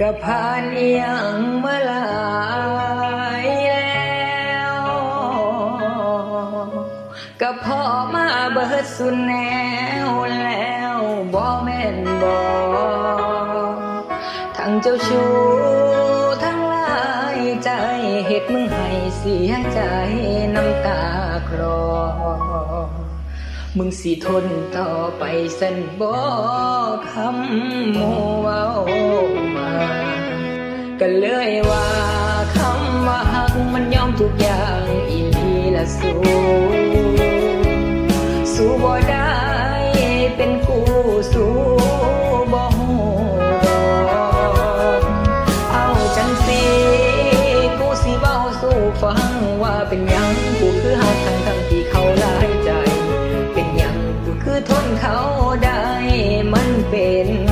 ก็ผ่านเอียงมาหลายแล้วก็พอมาเบิดสุดแนวแล้วบ่แม่นบ่ทั้งเจ้าชู้ทั้งลายใจเฮ็ดมึงให้เสียใจน้ำตาคลอ มึงสิทนต่อไปสันบ่คำโมเว้ามาก็เลยว่าคำว่าหักมันยอมทุกอย่างอีลีละสู้สู้บ่ได้เป็นกูสู้บ่ฮู้อกเอาจังสิกูสิเว้าสู่ฟังว่าเป็นหยังกูคือหัก ทนเขาได้มันเป็น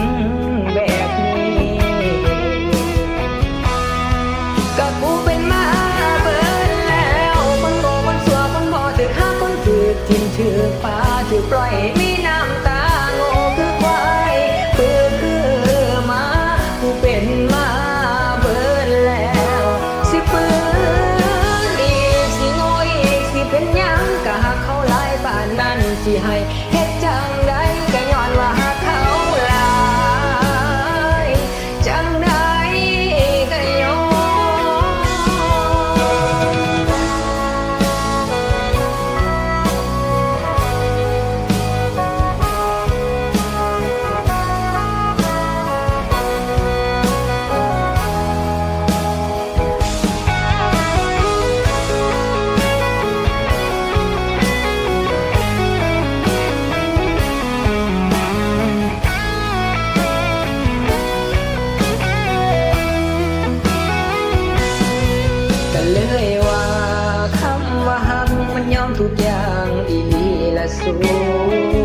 ทุกอย่างอีหลีละสู้สู้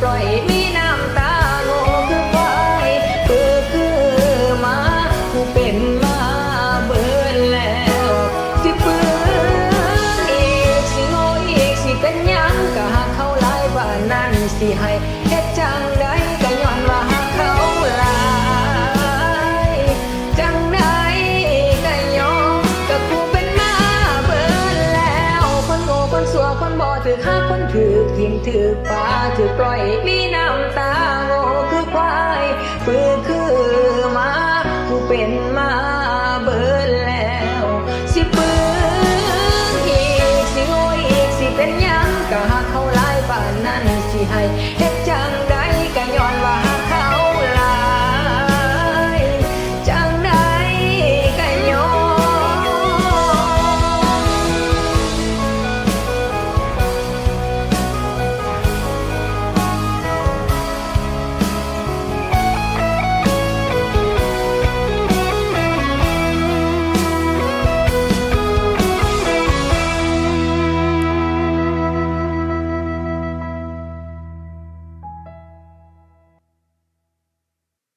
ปล่อยมีน้ำตาโง่คือควายคือคือมากูเป็นมาเบิดแล้วสิปืนอีกสิโง่อีกสิเป็นหยังก็หากเขาหลายบ้านนั้นสิให้เฮ็ดจังใดก็ย้อนว่าหากเขาหลายจังใดก็ยอมก็กูเป็นมาเบิดแล้วคนโง่คนสัวคนบ่ถือข้า